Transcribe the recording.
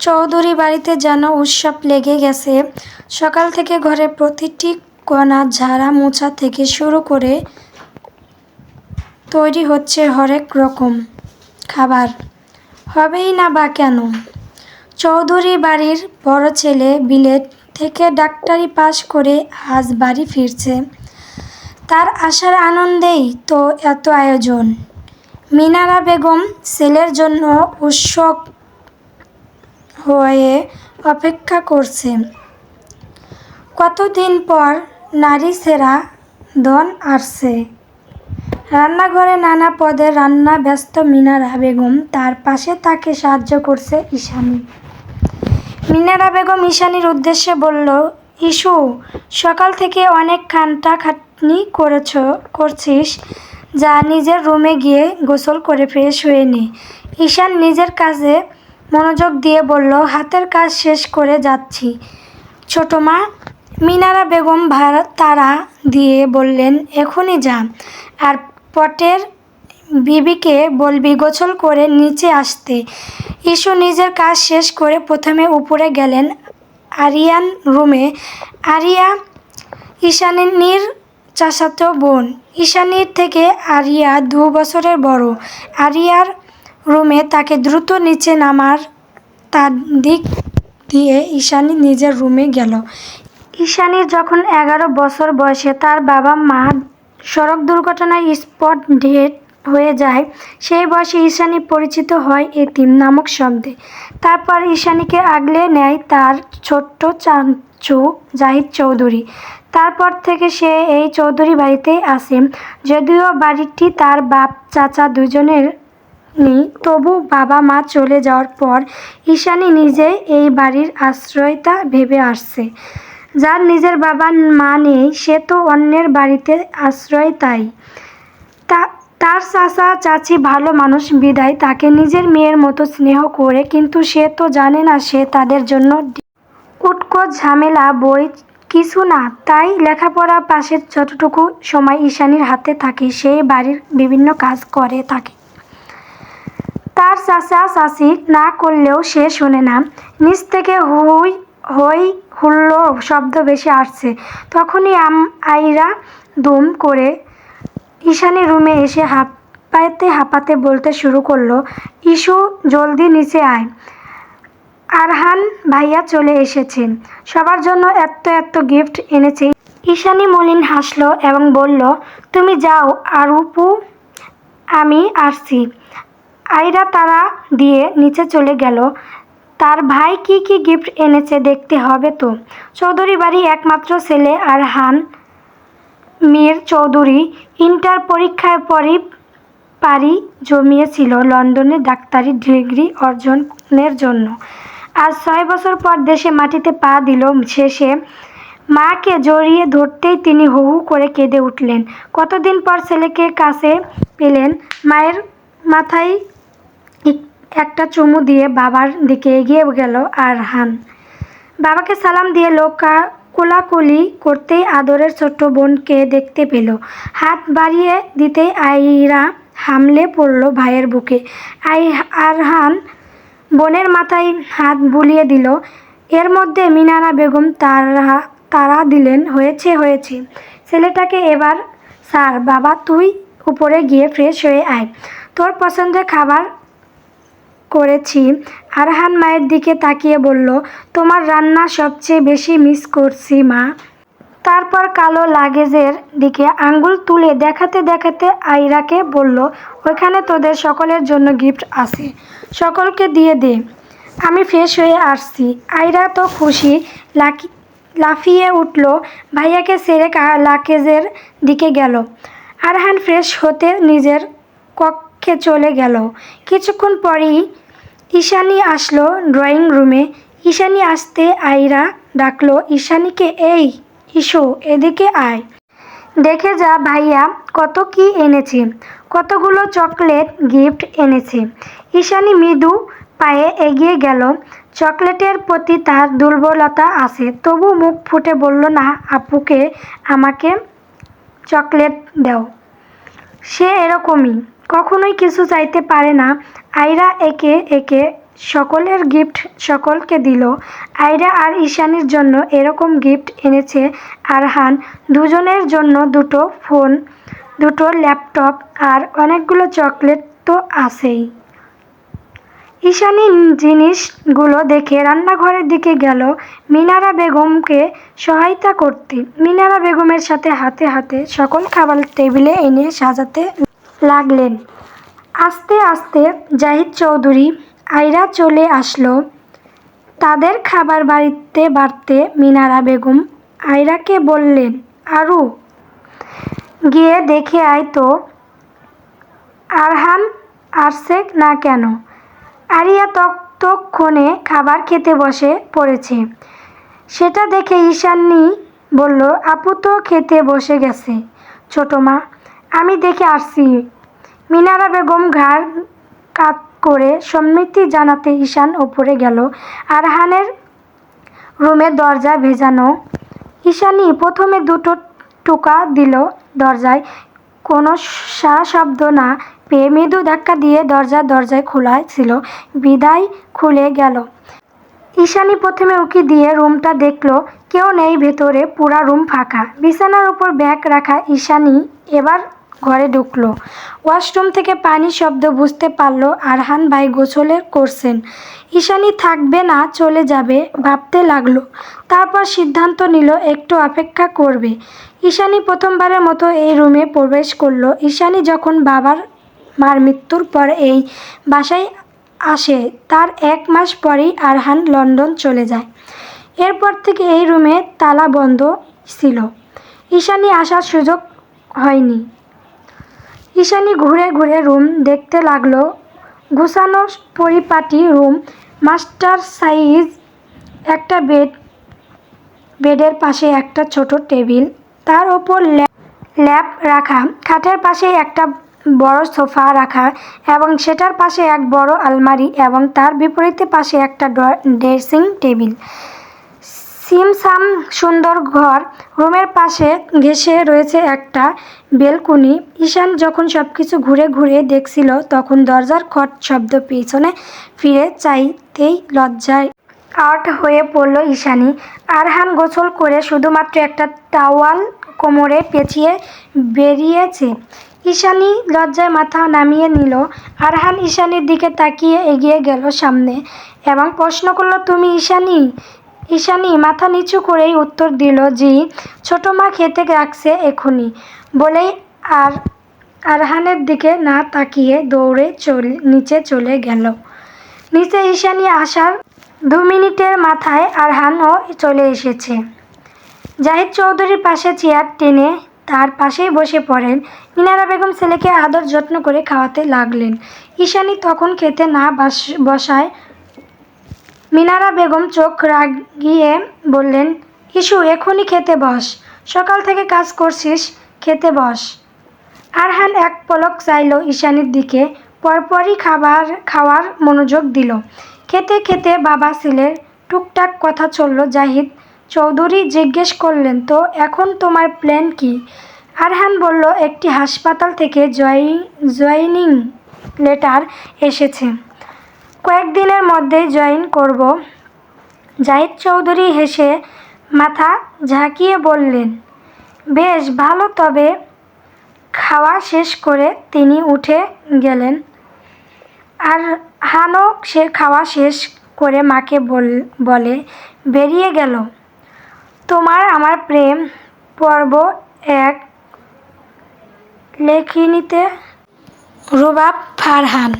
চৌধুরী বাড়িতে যেন উৎসব লেগে গেছে। সকাল থেকে ঘরের প্রতিটি কোণা ঝাড়া মোছা থেকে শুরু করে তৈরি হচ্ছে হরেক রকম খাবার। হবেই না বা কেন? চৌধুরী বাড়ির বড় ছেলে বিলেট থেকে ডাক্তারি পাশ করে আজ বাড়ি ফিরছে। তার আসার আনন্দেই তো এত আয়োজন। মিনারা বেগম, ছেলের জন্য উৎসুক হয়ে অপেক্ষা করছে। কতদিন পর নারী সেরা ধন আসছে। রান্নাঘরে নানা পদে রান্না ব্যস্ত মিনারা বেগম, তার পাশে তাকে সাহায্য করছে ঈশানী। মিনারা বেগম ঈশানীর উদ্দেশ্যে বলল ইস্যু সকাল থেকে অনেক খানটা খাটনি করেছ, করছিস, যা নিজের রুমে গিয়ে গোসল করে ফ্রেশ হয়ে নে। ঈশান নিজের কাজে মনোযোগ দিয়ে বলল, হাতের কাজ শেষ করে যাচ্ছি। ছোটো মা মিনারা বেগম ভাড়া তারা দিয়ে বললেন, এখনই যা। আর পটের বিবিকে বলবি গোসল করে নিচে আসতে। ইস্যু নিজের কাজ শেষ করে প্রথমে উপরে গেলেন আরিয়ান রুমে। আরিয়া ঈশানীর চাচাতো বোন। ঈশানীর থেকে আরিয়া দু বছরের বড়। আরিয়ার রুমে তাকে দ্রুত নিচে নামার তার দিক দিয়ে ঈশানী নিজের রুমে গেল। ঈশানীর যখন এগারো বছর বয়সে তার বাবা মা সড়ক দুর্ঘটনায় স্পট ডেট হয়ে যায়, সেই বয়সে ঈশানী পরিচিত হয় এতিম নামক শব্দে। তারপর ঈশানীকে আগলে নেয় তার ছোট্ট চাচু জাহিদ চৌধুরী। তারপর থেকে সে এই চৌধুরী বাড়িতেই আসে, যদিও বাড়িটি তার বাপ, চাচা দুজনের নেই। তবু বাবা মা চলে যাওয়ার পর ঈশানী নিজে এই বাড়ির আশ্রয়তা ভেবে আসছে। যার নিজের বাবা মা নেই, সে তো অন্যের বাড়িতে আশ্রয় তাই। তার চাচা, চাচি ভালো মানুষ, বিদায়। তাকে নিজের মেয়ের মতো স্নেহ করে, কিন্তু সে তো জানে না সে তাদের জন্য উটকো ঝামেলা, বই কিছু না। তাই লেখাপড়া পাশে যতটুকু সময় ঈশানীর হাতে থাকে সেই বাড়ির বিভিন্ন কাজ করে থাকে। তার চাচা চাচি না করলেও সে শোনে না। নিচ থেকে হুই, হই, হুল্লো শব্দ বেশি আসছে। তখনই আম, আইরা দুম করে ঈশানি রুমে এসে হাঁপাইতে হাঁপাতে বলতে শুরু করল ইস্যু জলদি নিচে আয়। আরহান ভাইয়া চলে এসেছে। সবার জন্য এত এত গিফট এনেছে। ঈশানী মলিন হাসলো এবং বলল, তুমি যাও আর উপু আমি আসছি। আইরা তারা দিয়ে নিচে চলে গেল। তার ভাই কি কি গিফট এনেছে দেখতে হবে তো। চৌধুরী বাড়ি একমাত্র ছেলে আর হান মীর চৌধুরী ইন্টার পরীক্ষায় পরই পারি জমিয়েছিল লন্ডনে ডাক্তারি ডিগ্রি অর্জনের জন্য। আজ ছয় বছর পর দেশে মাটিতে পা দিল শেষে। মাকে জড়িয়ে ধরতেই তিনি হু হু করে কেঁদে উঠলেন। কতদিন পর ছেলেকে কাছে পেলেন, মায়ের মাথায় একটা চুমু দিয়ে বাবার দিকে এগিয়ে গেল আরহান বাবাকে সালাম দিয়ে লোকা কোলাকুলি করতেই আদরের ছোট্ট বোনকে দেখতে পেল। হাত বাড়িয়ে দিতেই আইরা হামলে পড়ল ভাইয়ের বুকে। আই আরহান বোনের মাথায় হাত বুলিয়ে দিল। এর মধ্যে মিনারা বেগম তারা তারা দিলেন, হয়েছে হয়েছে। ছেলেটাকে এবার স্যার বাবা, তুই উপরে গিয়ে ফ্রেশ হয়ে আয়। তোর পছন্দের খাবার করেছি। আরহান মায়ের দিকে তাকিয়ে বলল, তোমার রান্না সবচেয়ে বেশি মিস করছি, মা। তারপর কালো লাগেজের দিকে আঙ্গুল তুলে দেখাতে দেখাতে আইরাকে বলল, ওইখানে তোদের সকলের জন্য গিফট আছে। সকলকে দিয়ে দে। আমি ফ্রেশ হয়ে আসছি। আইরা তো খুশি লাকি, লাফিয়ে উঠল। ভাইয়াকে সেরে লাগেজের দিকে গেল। আরহান ফ্রেশ হতে নিজের কক্ষে চলে গেল। কিছুক্ষণ পরেই ঈশানী আসলো ড্রয়িং রুমে। ঈশানি আসতে আইরা ডাকলো, ঈশানীকে এই ইসো এদিকে আয়। দেখে যা ভাইয়া, কত কি এনেছে, কতগুলো চকলেট গিফট এনেছে। ঈশানি মৃদু পায়ে এগিয়ে গেল। চকলেটের প্রতি তার দুর্বলতা আছে, তবু মুখ ফুটে বলল, না, আপুকে, আমাকে চকলেট দাও। সে এরকমই কখনোই কিছু চাইতে পারে না। আইরা একে একে সকলের গিফট সকলকে দিল। আয়রা আর ঈশানীর জন্য এরকম গিফট এনেছে আরহান। দুজনের জন্য দুটো ফোন দুটো ল্যাপটপ আর অনেকগুলো চকলেট তো আছেই। ঈশানী জিনিসগুলো দেখে রান্নাঘরের দিকে গেল। মিনারা বেগমকে সহায়তা করতে মিনারা বেগমের সাথে হাতে হাতে সকল খাবার টেবিলে এনে সাজাতে লাগলেন। আস্তে আস্তে জাহিদ চৌধুরী আয়রা চলে আসলো। তাদের খাবার বাড়িতে বাড়তে মিনারা বেগম আয়রাকে বললেন, আরু, গিয়ে দেখে আয় তো আরহান আসছে না কেন? আরিয়া ততক্ষণে খাবার খেতে বসে পড়েছে। সেটা দেখে ঈশানী বলল, আপু তো খেতে বসে গেছে, ছোটো মা। আমি দেখে আসছি। মিনারা বেগম ঘাড় কাত করে সম্মতি জানাতে ঈশান ওপরে গেল। আরহানের রুমের দরজা ভেজানো। ঈশানী প্রথমে দুটো টোকা দিল দরজায়। কোনো সারা শব্দ না পেয়ে মৃদু ধাক্কা দিয়ে দরজা দরজায় খোলা ছিল। বিদায় খুলে গেল। ঈশানী প্রথমে উকি দিয়ে রুমটা দেখল, কেউ নেই ভেতরে, পুরা রুম ফাঁকা। বিছানার উপর ব্যাগ রাখা ঈশানী এবার ঘরে ঢুকলো। ওয়াশরুম থেকে পানির শব্দ বুঝতে পারল আরহান ভাই গোসলের করছেন। ঈশানী থাকবে না, চলে যাবে, ভাবতে লাগল। তারপর সিদ্ধান্ত নিল একটু অপেক্ষা করবে। ঈশানী প্রথমবারের মতো এই রুমে প্রবেশ করল। ঈশানী যখন বাবার, মার মৃত্যুর পর এই বাসায় আসে, তার এক মাস পরেই আরহান লন্ডন চলে যায়। এরপর থেকে এই রুমে তালা বন্ধ ছিল। ঈশানী আসার সুযোগ হয়নি। ঈশানী ঘুরে ঘুরে রুম দেখতে লাগল। গুছানো পরিপাটি রুম মাস্টার সাইজ একটা বেড বেডের পাশে একটা ছোট টেবিল তার ওপর ল্যাপ রাখা, খাটের পাশে একটা বড় সোফা রাখা এবং সেটার পাশে এক বড় আলমারি এবং তার বিপরীতে পাশে একটা ড্রেসিং টেবিল সিমসাম সুন্দর ঘর। রুমের পাশে ঘেঁষে রয়েছে একটা বেলকুনি। ঈশান যখন সব কিছু ঘুরে ঘুরে দেখছিল, তখন দরজার খট শব্দ পেছনে ফিরে চাইতেই লজ্জায় আউট হয়ে পড়ল ঈশানি। আরহান গোসল করে শুধুমাত্র একটা টাওয়াল কোমরে পেঁচিয়ে বেরিয়েছে। ঈশানি লজ্জায় মাথা নামিয়ে নিল। আরহান ঈশানির দিকে তাকিয়ে এগিয়ে গেল সামনে এবং প্রশ্ন করল, তুমি ঈশানী? ঈশানী মাথা নিচু করেই উত্তর দিল, জি, ছোট মা খেতে রাখছে এখনই বলেই আর, আরহানের দিকে না তাকিয়ে দৌড়ে চলে, নিচে চলে গেল। নিচে ঈশানী আসার দু মিনিটের মাথায় আরহানও চলে এসেছে। জাহিদ চৌধুরীর পাশে চেয়ার টেনে তার পাশেই বসে পড়েন। মিনারা বেগম ছেলেকে আদর যত্ন করে খাওয়াতে লাগলেন। ঈশানী তখন খেতে না বাস, বসায় মিনারা বেগম চোখ রাগিয়ে বললেন ইস্যু এখনই খেতে বস। সকাল থেকে কাজ করছিস, খেতে বস। আরহান এক পলক চাইল ঈশানির দিকে, পরপরই খাবার খাওয়ার মনোযোগ দিল। খেতে খেতে বাবা ছেলের টুকটাক কথা চলল, জাহিদ, চৌধুরী জিজ্ঞেস করলেন, তো এখন তোমার প্ল্যান কি? আরহান বলল, একটি হাসপাতাল থেকে জয় জয়নিং লেটার এসেছে। কয়েকদিনের মধ্যেই জয়েন করব। জাহিদ চৌধুরী হেসে মাথা ঝাঁকিয়ে বললেন, বেশ, ভালো, তবে খাওয়া শেষ করে তিনি উঠে গেলেন। আর হানও সে খাওয়া শেষ করে মাকে বল, বলে, বেরিয়ে গেল। তোমার আমার প্রেম পর্ব এক লেখিনিতে। রুবাব ফারহান